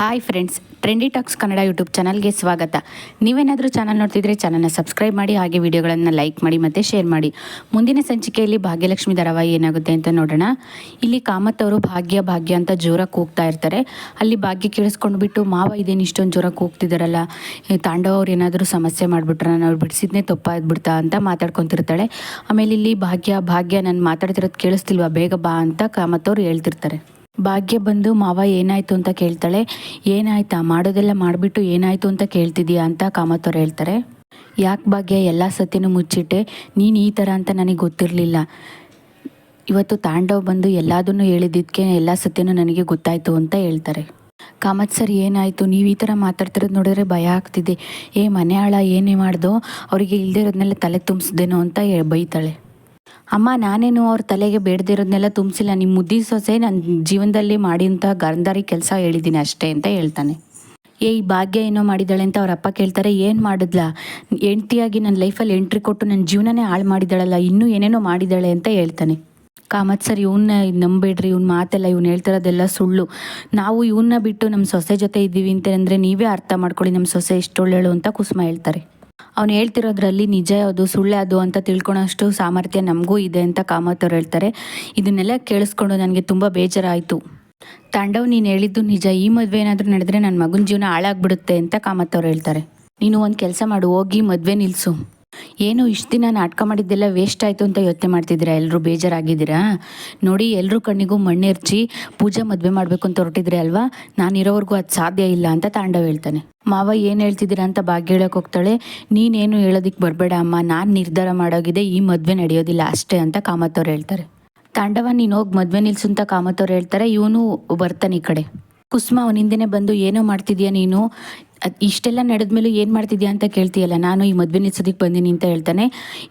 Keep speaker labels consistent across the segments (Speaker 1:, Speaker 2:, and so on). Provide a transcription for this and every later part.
Speaker 1: Hi friends trendy talks Kannada YouTube ಚಾನಲ್ಗೆ ಸ್ವಾಗತ. ನೀವೇನಾದರೂ ಚಾನಲ್ ನೋಡ್ತಿದ್ರೆ ಚಾನಲ್ನ ಸಬ್ಸ್ಕ್ರೈಬ್ ಮಾಡಿ, ಹಾಗೆ ವಿಡಿಯೋಗಳನ್ನು ಲೈಕ್ ಮಾಡಿ ಮತ್ತು ಶೇರ್ ಮಾಡಿ. ಮುಂದಿನ ಸಂಚಿಕೆಯಲ್ಲಿ ಭಾಗ್ಯಲಕ್ಷ್ಮಿ ಧಾರಾವಾಹಿ ಏನಾಗುತ್ತೆ ಅಂತ ನೋಡೋಣ. ಇಲ್ಲಿ ಕಾಮತ್ ಅವರು ಭಾಗ್ಯ ಭಾಗ್ಯ ಅಂತ ಜೋರಾಗಿ ಕೂಗ್ತಾ ಇರ್ತಾರೆ. ಅಲ್ಲಿ ಭಾಗ್ಯ ಕೇಳಿಸ್ಕೊಂಡು ಬಿಟ್ಟು ಮಾವ ಇದೇನು ಇಷ್ಟೊಂದು ಜೋರಾಗಿ ಕೂಗ್ತಿದ್ದಾರಲ್ಲ ತಾಂಡವ ಅವ್ರು ಏನಾದರೂ ಸಮಸ್ಯೆ ಮಾಡಿಬಿಟ್ರೆ ನಾನು ಅವ್ರು ಬಿಡಿಸಿದ್ನೇ ತಪ್ಪಾಗ್ಬಿಡ್ತಾ ಅಂತ ಮಾತಾಡ್ಕೊತಿರ್ತಾಳೆ. ಆಮೇಲೆ ಇಲ್ಲಿ ಭಾಗ್ಯ ಭಾಗ್ಯ ನಾನು ಮಾತಾಡ್ತಿರೋದು ಕೇಳಿಸ್ತಿಲ್ವಾ, ಬೇಗ ಬಾ ಅಂತ ಕಾಮತ್ ಅವರು ಹೇಳ್ತಿರ್ತಾರೆ. ಭಾಗ್ಯ ಬಂದು ಮಾವ ಏನಾಯ್ತು ಅಂತ ಕೇಳ್ತಾಳೆ. ಏನಾಯ್ತಾ? ಮಾಡೋದೆಲ್ಲ ಮಾಡಿಬಿಟ್ಟು ಏನಾಯ್ತು ಅಂತ ಕೇಳ್ತಿದ್ಯಾ ಅಂತ ಕಾಮತ್ತವ್ರು ಹೇಳ್ತಾರೆ. ಯಾಕೆ ಭಾಗ್ಯ, ಎಲ್ಲ ಸತ್ಯನೂ ಮುಚ್ಚಿಟ್ಟೆ. ನೀನು ಈ ಥರ ಅಂತ ನನಗೆ ಗೊತ್ತಿರಲಿಲ್ಲ. ಇವತ್ತು ತಾಂಡವ್ ಬಂದು ಎಲ್ಲದನ್ನು ಹೇಳಿದ್ದಕ್ಕೆ ಎಲ್ಲ ಸತ್ಯನೂ ನನಗೆ ಗೊತ್ತಾಯ್ತು ಅಂತ ಹೇಳ್ತಾರೆ. ಕಾಮತ್ ಸರ್, ಏನಾಯಿತು? ನೀವು ಈ ಥರ ಮಾತಾಡ್ತಿರೋದು ನೋಡಿದ್ರೆ ಭಯ ಆಗ್ತಿದೆ. ಏ, ಮನೆ ಆಳ ಏನೇ ಮಾಡ್ದೋ, ಅವರಿಗೆ ಇಲ್ಲದೇ ಇರೋದನ್ನೆಲ್ಲ ತಲೆ ತುಂಬಿಸ್ದೇನೋ ಅಂತ ಬೈತಾಳೆ. ಅಮ್ಮ, ನಾನೇನು ಅವ್ರ ತಲೆಗೆ ಬೇಡದಿರೋದನ್ನೆಲ್ಲ ತುಂಬಿಸಿಲ್ಲ. ನಿಮ್ಮ ಮುದ್ದಿ ಸೊಸೆ ನನ್ನ ಜೀವನದಲ್ಲಿ ಮಾಡಿದಂಥ ಗಂಧಾರಿ ಕೆಲಸ ಹೇಳಿದ್ದೀನಿ ಅಷ್ಟೇ ಅಂತ ಹೇಳ್ತಾನೆ. ಏ, ಈ ಭಾಗ್ಯ ಏನೋ ಮಾಡಿದ್ದಾಳೆ ಅಂತ ಅವ್ರ ಅಪ್ಪ ಕೇಳ್ತಾರೆ. ಏನು ಮಾಡಿದ್ಲ? ಹೆಂಡ್ತಿಯಾಗಿ ನನ್ನ ಲೈಫಲ್ಲಿ ಎಂಟ್ರಿ ಕೊಟ್ಟು ನನ್ನ ಜೀವನನೇ ಹಾಳು ಮಾಡಿದ್ದಾಳಲ್ಲ, ಇನ್ನೂ ಏನೇನೋ ಮಾಡಿದ್ದಾಳೆ ಅಂತ ಹೇಳ್ತಾನೆ. ಕಾಮತ್ ಸರ್ ಇವನ್ನ ನಂಬೇಡ್ರಿ ಇವ್ನ ಮಾತೆಲ್ಲ, ಇವ್ನು ಹೇಳ್ತಿರೋದೆಲ್ಲ ಸುಳ್ಳು. ನಾವು ಇವನ್ನ ಬಿಟ್ಟು ನಮ್ಮ ಸೊಸೆ ಜೊತೆ ಇದ್ದೀವಿ ಅಂತ ಅಂದರೆ ನೀವೇ ಅರ್ಥ ಮಾಡ್ಕೊಳ್ಳಿ ನಮ್ಮ ಸೊಸೆ ಎಷ್ಟು ಒಳ್ಳೆಯಳು ಅಂತ ಕುಸುಮ ಹೇಳ್ತಾರೆ. ಅವ್ನು ಹೇಳ್ತಿರೋದ್ರಲ್ಲಿ ನಿಜ ಯಾವುದು, ಸುಳ್ಳು ಅದು ಅಂತ ತಿಳ್ಕೊಳೋಷ್ಟು ಸಾಮರ್ಥ್ಯ ನಮಗೂ ಇದೆ ಅಂತ ಕಾಮತ್ ಅವ್ರು ಹೇಳ್ತಾರೆ. ಇದನ್ನೆಲ್ಲ ಕೇಳಿಸ್ಕೊಂಡು ನನಗೆ ತುಂಬ ಬೇಜಾರಾಯಿತು. ತಾಂಡವ್, ನೀನು ಹೇಳಿದ್ದು ನಿಜ. ಈ ಮದುವೆ ಏನಾದರೂ ನಡೆದ್ರೆ ನನ್ನ ಮಗನ ಜೀವನ ಹಾಳಾಗ್ಬಿಡುತ್ತೆ ಅಂತ ಕಾಮತ್ ಅವ್ರು ಹೇಳ್ತಾರೆ. ನೀನು ಒಂದು ಕೆಲಸ ಮಾಡು, ಹೋಗಿ ಮದುವೆ ನಿಲ್ಲಿಸು ಏನು ಇಷ್ಟು ದಿನ ನಾಟಕ ಮಾಡಿದ್ದೆಲ್ಲ ವೇಸ್ಟ್ ಆಯಿತು ಅಂತ ಯೋಚನೆ ಮಾಡ್ತಿದ್ದೀರಾ? ಎಲ್ಲರೂ ಬೇಜಾರಾಗಿದ್ದೀರಾ? ನೋಡಿ ಎಲ್ಲರೂ ಕಣ್ಣಿಗೂ ಮಣ್ಣೆರ್ಚಿ ಪೂಜೆ ಮದುವೆ ಮಾಡಬೇಕು ಅಂತ ಹೊರಟಿದ್ರೆ ಅಲ್ವಾ? ನಾನು ಇರೋವರೆಗೂ ಅದು ಸಾಧ್ಯ ಇಲ್ಲ ಅಂತ ತಾಂಡವ ಹೇಳ್ತಾನೆ. ಮಾವ ಏನು ಹೇಳ್ತಿದ್ದೀರಾ ಅಂತ ಭಾಗ್ಯ ಹೇಳಕ್ಕೆ ಹೋಗ್ತಾಳೆ. ನೀನೇನು ಹೇಳೋದಕ್ಕೆ ಬರಬೇಡ ಅಮ್ಮ. ನಾನು ನಿರ್ಧಾರ ಮಾಡೋಗಿದೆ ಈ ಮದುವೆ ನಡೆಯೋದಿಲ್ಲ ಅಷ್ಟೇ ಅಂತ ಕಾಮತ್ತವ್ರು ಹೇಳ್ತಾರೆ. ತಾಂಡವ, ನೀನು ಹೋಗಿ ಮದುವೆ ನಿಲ್ಸು ಅಂತ ಕಾಮತ್ತವ್ರು ಹೇಳ್ತಾರೆ. ಇವನು ಬರ್ತಾನೆ ಈ ಕಡೆ. ಕುಸುಮ, ಅವನಿಂದನೇ ಬಂದು ಏನೋ ಮಾಡ್ತಿದ್ಯಾ ನೀನು? ಅದ್ ಇಷ್ಟೆಲ್ಲ ಮೇಲೆ ಏನು ಮಾಡ್ತಿದ್ಯಾ ಅಂತ ಕೇಳ್ತೀಯಲ್ಲ, ನಾನು ಈ ಮದುವೆ ನಿಲ್ಸೋದಕ್ಕೆ ಬಂದೀನಿ ಅಂತ ಹೇಳ್ತಾನೆ,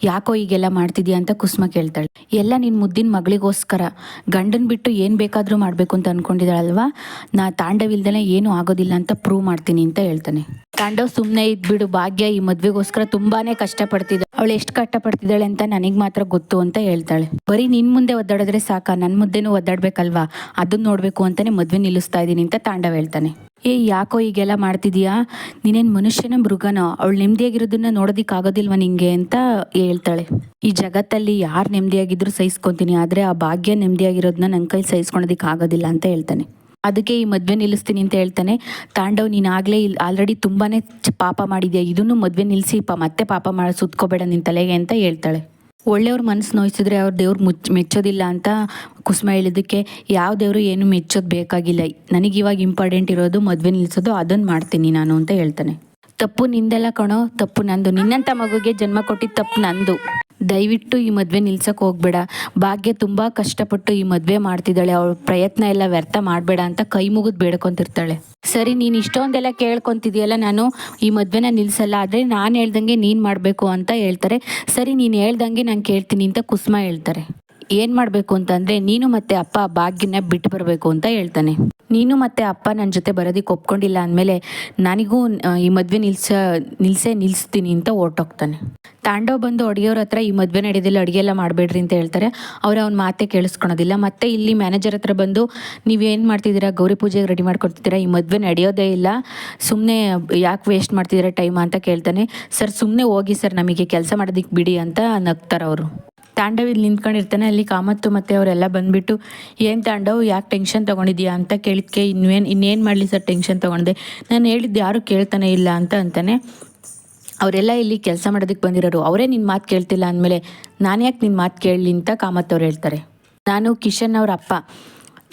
Speaker 1: ಯಾಕೋ ಈಗೆಲ್ಲ ಮಾಡ್ತಿದ್ಯಾ ಅಂತ ಕುಸುಮ ಕೇಳ್ತಾಳೆ. ಎಲ್ಲ ನಿನ್ನ ಮುದ್ದಿನ ಮಗಳಿಗೋಸ್ಕರ, ಗಂಡನ್ ಬಿಟ್ಟು ಏನು ಬೇಕಾದರೂ ಮಾಡಬೇಕು ಅಂತ ಅಂದ್ಕೊಂಡಿದ್ದಾಳಲ್ವಾ ನಾ ತಾಂಡವಿಲ್ದನೆ ಏನೂ ಆಗೋದಿಲ್ಲ ಅಂತ ಪ್ರೂವ್ ಮಾಡ್ತೀನಿ ಅಂತ ಹೇಳ್ತಾನೆ. ತಾಂಡವ್ ಸುಮ್ಮನೆ ಇದ್ಬಿಡು, ಭಾಗ್ಯ ಈ ಮದ್ವೆಗೋಸ್ಕರ ತುಂಬಾನೇ ಕಷ್ಟಪಡ್ತಿದ್ದ ಅವಳು ಎಷ್ಟು ಕಷ್ಟಪಡ್ತಿದ್ದಾಳೆ ಅಂತ ನನಗೆ ಮಾತ್ರ ಗೊತ್ತು ಅಂತ ಹೇಳ್ತಾಳೆ. ಬರೀ ನಿನ್ ಮುಂದೆ ಒದ್ದಾಡಿದ್ರೆ ಸಾಕ? ನನ್ನ ಮುದ್ದೆನೂ ಒದ್ದಾಡ್ಬೇಕಲ್ವಾ? ಅದನ್ನ ನೋಡ್ಬೇಕು ಅಂತಾನೆ ಮದ್ವೆ ನಿಲ್ಲಿಸ್ತಾ ಇದ್ದೀನಿ ಅಂತ ತಾಂಡವ್ ಹೇಳ್ತಾನೆ. ಏ, ಯಾಕೋ ಈಗೆಲ್ಲ ಮಾಡ್ತಿದೀಯಾ ನೀನೇನ್ ಮನುಷ್ಯನ ಮೃಗನೋ? ಅವಳು ನೆಮ್ಮದಿಯಾಗಿರೋದನ್ನ ನೋಡೋದಿಕ್ ಆಗೋದಿಲ್ವಾ ನಿಂಗೆ ಅಂತ ಹೇಳ್ತಾಳೆ. ಈ ಜಗತ್ತಲ್ಲಿ ಯಾರು ನೆಮ್ಮದಿಯಾಗಿದ್ರು ಸಹಿಸ್ಕೊತೀನಿ, ಆದ್ರೆ ಆ ಭಾಗ್ಯ ನೆಮ್ಮದಿಯಾಗಿರೋದನ್ನ ನನ್ನ ಕೈ ಸಹಿಸ್ಕೊಳೋದಿಕ್ ಆಗೋದಿಲ್ಲ ಅಂತ ಹೇಳ್ತಾನೆ. ಅದಕ್ಕೆ ಈ ಮದುವೆ ನಿಲ್ಲಿಸ್ತೀನಿ ಅಂತ ಹೇಳ್ತಾನೆ. ತಾಂಡವ್ ನೀನು ಆಗಲೇ ಇಲ್ಲಿ ಆಲ್ರೆಡಿ ತುಂಬಾ ಪಾಪ ಮಾಡಿದ್ಯಾ? ಇದನ್ನು ಮದುವೆ ನಿಲ್ಲಿಸಿ ಪ, ಮತ್ತೆ ಪಾಪ ಮಾಡಿ, ಸುತ್ಕೋಬೇಡ ನಿನ್ನ ತಲೆಗೆ ಅಂತ ಹೇಳ್ತಾಳೆ. ಒಳ್ಳೆಯವ್ರ ಮನಸ್ಸು ನೋಯಿಸಿದ್ರೆ ಅವ್ರ ದೇವ್ರು ಮುಚ್, ಮೆಚ್ಚೋದಿಲ್ಲ ಅಂತ ಕುಸುಮ ಹೇಳಿದ್ದಕ್ಕೆ, ಯಾವ ದೇವರು ಏನು ಮೆಚ್ಚೋದು ಬೇಕಾಗಿಲ್ಲ. ನನಗೆ ಇವಾಗ ಇಂಪಾರ್ಟೆಂಟ್ ಇರೋದು ಮದುವೆ ನಿಲ್ಲಿಸೋದು ಅದನ್ನು ಮಾಡ್ತೀನಿ ನಾನು, ಅಂತ ಹೇಳ್ತಾನೆ. ತಪ್ಪು ನಿಂದೆಲ್ಲ ಕಣೋ, ತಪ್ಪು ನಂದು. ನಿನ್ನಂಥ ಮಗುಗೆ ಜನ್ಮ ಕೊಟ್ಟಿದ್ದು ತಪ್ಪು ನಂದು. ದಯವಿಟ್ಟು ಈ ಮದುವೆ ನಿಲ್ಸಕ್ಕೆ ಹೋಗ್ಬೇಡ. ಭಾಗ್ಯ ತುಂಬ ಕಷ್ಟಪಟ್ಟು ಈ ಮದುವೆ ಮಾಡ್ತಿದ್ದಾಳೆ. ಅವಳ ಪ್ರಯತ್ನ ಎಲ್ಲ ವ್ಯರ್ಥ ಮಾಡಬೇಡ ಅಂತ ಕೈ ಮುಗಿದು ಬೇಡ್ಕೊಂತಿರ್ತಾಳೆ. ಸರಿ, ನೀನು ಇಷ್ಟೊಂದೆಲ್ಲ ಕೇಳ್ಕೊತಿದ್ಯಲ್ಲ ನಾನು, ಈ ಮದುವೆನ ನಿಲ್ಸಲ್ಲ. ಆದರೆ ನಾನು ಹೇಳ್ದಂಗೆ ನೀನು ಮಾಡಬೇಕು ಅಂತ ಹೇಳ್ತಾರೆ. ಸರಿ, ನೀನು ಹೇಳ್ದಂಗೆ ನಾನು ಕೇಳ್ತೀನಿ ಅಂತ ಕುಸುಮ ಹೇಳ್ತಾರೆ. ಏನು ಮಾಡಬೇಕು ಅಂತಂದರೆ ನೀನು ಮತ್ತೆ ಅಪ್ಪ ಭಾಗ್ಯನ ಬಿಟ್ಟು ಬರಬೇಕು ಅಂತ ಹೇಳ್ತಾನೆ. ನೀನು ಮತ್ತೆ ಅಪ್ಪ ನನ್ನ ಜೊತೆ ಬರೋದಕ್ಕೆ ಒಪ್ಕೊಂಡಿಲ್ಲ ಅಂದಮೇಲೆ ನನಗೂ ಈ ಮದುವೆ ನಿಲ್ಸ, ನಿಲ್ಸೇ ನಿಲ್ಲಿಸ್ತೀನಿ ಅಂತ ಹೊರ್ಟೋಗ್ತಾನೆ ತಾಂಡವ್ ಬಂದು ಅಡುಗೆಯವ್ರ ಹತ್ರ ಈ ಮದುವೆ ನಡೆಯೋದಿಲ್ಲ ಅಡುಗೆ ಎಲ್ಲ ಮಾಡಬೇಡ್ರಿ ಅಂತ ಹೇಳ್ತಾರೆ. ಅವ್ರು ಅವ್ನ ಮಾತೆ ಕೇಳಿಸ್ಕೊಳೋದಿಲ್ಲ. ಮತ್ತೆ ಇಲ್ಲಿ ಮ್ಯಾನೇಜರ್ ಹತ್ರ ಬಂದು ನೀವೇನು ಮಾಡ್ತಿದ್ದೀರಾ? ಗೌರಿ ಪೂಜೆಗೆ ರೆಡಿ ಮಾಡ್ಕೊಡ್ತಿದ್ದೀರಾ? ಈ ಮದುವೆ ನಡೆಯೋದೇ ಇಲ್ಲ. ಸುಮ್ಮನೆ ಯಾಕೆ ವೇಸ್ಟ್ ಮಾಡ್ತಿದ್ದೀರಾ ಟೈಮ್ ಅಂತ ಕೇಳ್ತಾನೆ. ಸರ್ ಸುಮ್ಮನೆ ಹೋಗಿ ಸರ್ ನಮಗೆ ಕೆಲಸ ಮಾಡೋದಕ್ಕೆ ಬಿಡಿ ಅಂತ ನಗ್ತಾರೆ ಅವರು. ತಾಂಡವ್ ಇಲ್ಲಿ ನಿಂತ್ಕೊಂಡಿರ್ತಾನೆ, ಅಲ್ಲಿ ಕಾಮತ್ತು ಮತ್ತೆ ಅವರೆಲ್ಲ ಬಂದ್ಬಿಟ್ಟು, ಏನು ತಾಂಡವ್ ಯಾಕೆ ಟೆನ್ಷನ್ ತೊಗೊಂಡಿದ್ಯಾ? ಅಂತ ಕೇಳಿದ್ಕೆ, ಇನ್ನೇನು ಇನ್ನೇನು ಮಾಡಲಿ ಸರ್ ಟೆನ್ಷನ್ ತಗೊಂಡೆ ನಾನು ಹೇಳಿದ್ದು ಯಾರು ಕೇಳ್ತಾನೆ ಇಲ್ಲ ಅಂತ ಅಂತಾನೆ, ಅವರೆಲ್ಲ ಇಲ್ಲಿ ಕೆಲಸ ಮಾಡೋದಕ್ಕೆ ಬಂದಿರೋರು. ಅವರೇ ನಿನ್ನ ಮಾತು ಕೇಳ್ತಿಲ್ಲ ಅಂದಮೇಲೆ ನಾನು ಯಾಕೆ ನಿನ್ನ ಮಾತು ಕೇಳಲಿ ಅಂತ ಕಾಮತ್ ಅವ್ರು ಹೇಳ್ತಾರೆ. ನಾನು ಕಿಶನ್ ಅವ್ರ ಅಪ್ಪ.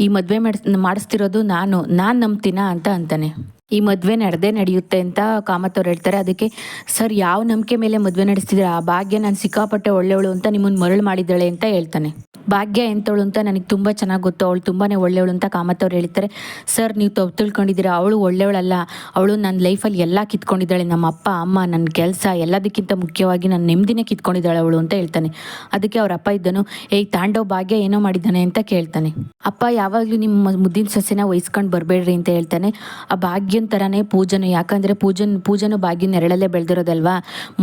Speaker 1: ಈ ಮದುವೆ ಮಾಡಿಸ್, ಮಾಡಿಸ್ತಿರೋದು ನಾನು ನಾನು ನಂಬ್ತೀನಾ ಅಂತ ಅಂತಾನೆ. ಈ ಮದುವೆ ನಡೆದೇ ನಡೆಯುತ್ತೆ ಅಂತ ಕಾಮತ್ ಹೇಳ್ತಾರೆ. ಅದಕ್ಕೆ, ಸರ್, ಯಾವ ನಂಬಿಕೆ ಮೇಲೆ ಮದುವೆ ನಡೆಸ್ತಿದ್ರೆ ಆ ಭಾಗ್ಯ ನಾನು ಸಿಕ್ಕಾಪಟ್ಟೆ ಒಳ್ಳೆಯವಳು ಅಂತ ನಿಮ್ಮನ್ನು ಮರಳು ಮಾಡಿದ್ದಾಳೆ ಅಂತ ಹೇಳ್ತಾನೆ. ಭಾಗ್ಯ ಎಂತವಳು ಅಂತ ನನಗೆ ತುಂಬ ಚೆನ್ನಾಗಿ ಗೊತ್ತು. ಅವಳು ತುಂಬಾ ಒಳ್ಳೆಯವಳು ಅಂತ ಕಾಮತ್ ಅವ್ರು ಹೇಳ್ತಾರೆ. ಸರ್, ನೀವು ತಪ್ಪು ತಿಳ್ಕೊಂಡಿದ್ದೀರ? ಅವಳು ಒಳ್ಳೆಯವಳಲ್ಲ ಅವಳು ನನ್ನ ಲೈಫಲ್ಲಿ ಎಲ್ಲ ಕಿತ್ಕೊಂಡಿದ್ದಾಳೆ. ನಮ್ಮ ಅಪ್ಪ, ಅಮ್ಮ ನನ್ನ ಕೆಲಸ ಎಲ್ಲದಕ್ಕಿಂತ ಮುಖ್ಯವಾಗಿ ನನ್ನ ನೆಮ್ಮದಿನೇ ಕಿತ್ಕೊಂಡಿದ್ದಾಳೆ ಅವಳು ಅಂತ ಹೇಳ್ತಾನೆ. ಅದಕ್ಕೆ ಅವ್ರ ಅಪ್ಪ ಇದ್ದನು, ಏಯ್, ತಾಂಡವ್ ಭಾಗ್ಯ ಏನೋ ಮಾಡಿದ್ದಾನೆ ಅಂತ ಕೇಳ್ತಾನೆ. ಅಪ್ಪ, ಯಾವಾಗಲೂ ನಿಮ್ಮ ಮುದ್ದಿನ ಸಸ್ಯನ ವಹಿಸ್ಕೊಂಡು ಬರಬೇಡ್ರಿ ಅಂತ ಹೇಳ್ತಾನೆ. ಆ ಭಾಗ್ಯನ ಥರನೇ ಪೂಜನು, ಯಾಕಂದರೆ ಪೂಜನ್, ಪೂಜನು ಬಾಗಿ ನೆರಳಲ್ಲೇ ಬೆಳೆದಿರೋದಲ್ವಾ?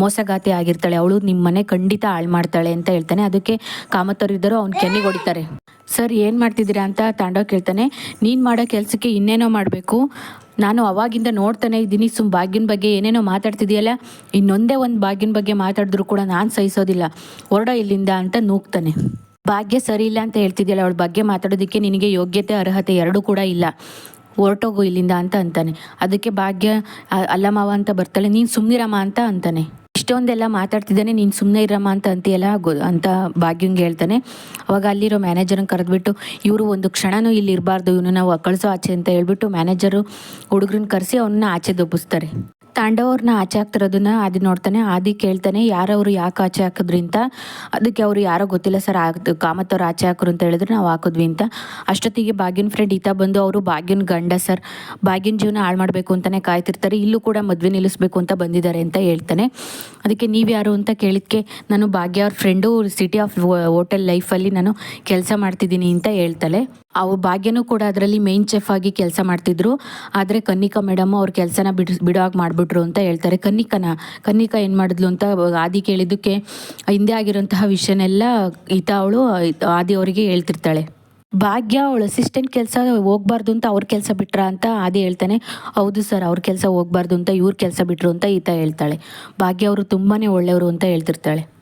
Speaker 1: ಮೋಸಗಾತಿ ಆಗಿರ್ತಾಳೆ, ಅವಳು ನಿಮ್ಮ ಮನೆ ಖಂಡಿತ ಹಾಳು ಮಾಡ್ತಾಳೆ ಅಂತ ಹೇಳ್ತಾನೆ. ಅದಕ್ಕೆ ಕಾಮತ್ತವರಿದ್ದರು ಅವ್ನು ಕೆನ್ನಿಗೆ ಹೊಡಿತಾರೆ. ಸರ್, ಏನು ಮಾಡ್ತಿದ್ದೀರಾ ಅಂತ ತಾಂಡವ್ ಕೇಳ್ತಾನೆ, ನೀನು ಮಾಡೋ ಕೆಲಸಕ್ಕೆ ಇನ್ನೇನೋ ಮಾಡಬೇಕು. ನಾನು ಅವಾಗಿಂದ ನೋಡ್ತಾನೆ ಇದ್ದೀನಿ, ಸುಮ್ ಭಾಗ್ಯನ ಬಗ್ಗೆ ಏನೇನೋ ಮಾತಾಡ್ತಿದೆಯಲ್ಲ ಇನ್ನೊಂದೇ ಒಂದು ಭಾಗ್ಯನ ಬಗ್ಗೆ ಮಾತಾಡಿದ್ರು ಕೂಡ ನಾನು ಸಹಿಸೋದಿಲ್ಲ. ಹೊರಡೋ ಇಲ್ಲಿಂದ ಅಂತ ನೂಗ್ತಾನೆ. ಭಾಗ್ಯ ಸರಿ ಇಲ್ಲ ಅಂತ ಹೇಳ್ತಿದ್ಯಲ್ಲ ಅವಳ ಬಗ್ಗೆ ಮಾತಾಡೋದಕ್ಕೆ ನಿನಗೆ ಯೋಗ್ಯತೆ, ಅರ್ಹತೆ ಎರಡೂ ಕೂಡ ಇಲ್ಲ. ಹೊರಟೋಗು ಇಲ್ಲಿಂದ ಅಂತ ಅಂತಾನೆ. ಅದಕ್ಕೆ ಭಾಗ್ಯ ಅಲ್ಲಮಾವ ಅಲ್ಲ ಮಾವ ಅಂತ ಬರ್ತಾಳೆ, ನೀನು ಸುಮ್ಮನಿರಮ್ಮ ಅಂತ ಅಂತಾನೆ. ಇಷ್ಟೊಂದೆಲ್ಲ ಮಾತಾಡ್ತಿದ್ದಾನೆ, ನೀನು ಸುಮ್ಮನೆ ಇರಮ್ಮ ಅಂತ ಅಂತೀಯಲ್ಲ, ಗೊ, ಅಂತ ಭಾಗ್ಯಂಗೆ ಹೇಳ್ತಾನೆ. ಅವಾಗ ಅಲ್ಲಿರೋ ಮ್ಯಾನೇಜರ್ನ ಕರೆದ್ಬಿಟ್ಟು, ಇವರು ಒಂದು ಕ್ಷಣನೂ ಇಲ್ಲಿ ಇರಬಾರ್ದು ಇವನು ನಾವು ಕಳಿಸೋ ಆಚೆ ಅಂತ ಹೇಳ್ಬಿಟ್ಟು ಮ್ಯಾನೇಜರು ಹುಡುಗ್ರನ್ನ ಕರೆಸಿ ಅವನ್ನ ಆಚೆ ದೊಬ್ಬಿಸ್ತಾರೆ. ತಾಂಡವ್ರನ್ನ ಆಚೆ ಹಾಕ್ತಿರೋದನ್ನ ಆದಿ ನೋಡ್ತಾನೆ, ಆದಿ ಕೇಳ್ತಾನೆ, ಯಾರವರು ಯಾಕೆ ಆಚೆ ಹಾಕಿದ್ರಿ ಅಂತ. ಅದಕ್ಕೆ ಅವರು ಯಾರೋ ಗೊತ್ತಿಲ್ಲ ಸರ್ ಅದು ಕಾಮತ್ತವ್ರು ಆಚೆ ಹಾಕರು ಅಂತ ಹೇಳಿದ್ರೆ ನಾವು ಹಾಕಿದ್ವಿ ಅಂತ. ಅಷ್ಟೊತ್ತಿಗೆ ಬಾಗಿನ ಫ್ರೆಂಡ್ ಈತ ಬಂದು ಅವರು ಬಾಗಿನ ಗಂಡ ಸರ್, ಬಾಗಿನ ಜೀವನ ಹಾಳು ಮಾಡಬೇಕು ಅಂತಲೇ ಕಾಯ್ತಿರ್ತಾರೆ, ಇಲ್ಲೂ ಕೂಡ ಮದುವೆ ನಿಲ್ಲಿಸ್ಬೇಕು ಅಂತ ಬಂದಿದ್ದಾರೆ ಅಂತ ಹೇಳ್ತಾನೆ. ಅದಕ್ಕೆ ನೀವು ಯಾರು ಅಂತ ಕೇಳಿದ್ಕೆ ನಾನು ಭಾಗ್ಯ ಅವ್ರ ಫ್ರೆಂಡು ಸಿಟಿ ಆಫ್ ಹೋಟೆಲ್ ಲೈಫಲ್ಲಿ ನಾನು ಕೆಲಸ ಮಾಡ್ತಿದ್ದೀನಿ ಅಂತ ಹೇಳ್ತಾಳೆ. ಅವು ಭಾಗ್ಯನೂ ಕೂಡ ಅದರಲ್ಲಿ ಮೇನ್ ಚೆಫ್ ಆಗಿ ಕೆಲಸ ಮಾಡ್ತಿದ್ರು. ಆದರೆ ಕನ್ನಿಕಾ ಮೇಡಮ್ ಅವ್ರ ಕೆಲಸನ ಬಿಡ್ ಬಿಡೋ ಹಾಗೆ ಮಾಡಿಬಿಟ್ರು ಅಂತ ಹೇಳ್ತಾರೆ. ಕನ್ನಿಕನ, ಕನ್ನಿಕಾ ಏನು ಮಾಡಿದ್ಲು ಅಂತ ಆದಿ ಕೇಳಿದ್ದಕ್ಕೆ ಹಿಂದೆ ಆಗಿರೋಂತಹ ವಿಷಯನೆಲ್ಲ ಈತ ಅವಳು ಆದಿ ಅವರಿಗೆ ಹೇಳ್ತಿರ್ತಾಳೆ. ಭಾಗ್ಯ ಅವಳು ಅಸಿಸ್ಟೆಂಟ್ ಕೆಲಸ ಹೋಗ್ಬಾರ್ದು ಅಂತ ಅವ್ರ ಕೆಲಸ ಬಿಟ್ರ ಅಂತ ಆದಿ ಹೇಳ್ತಾನೆ. ಹೌದು ಸರ್, ಅವ್ರ ಕೆಲಸ ಹೋಗ್ಬಾರ್ದು ಅಂತ ಇವ್ರ ಕೆಲಸ ಬಿಟ್ರು ಅಂತ ಈತ ಹೇಳ್ತಾಳೆ. ಭಾಗ್ಯ ಅವರು ತುಂಬಾ ಒಳ್ಳೆಯವರು ಅಂತ ಹೇಳ್ತಿರ್ತಾಳೆ.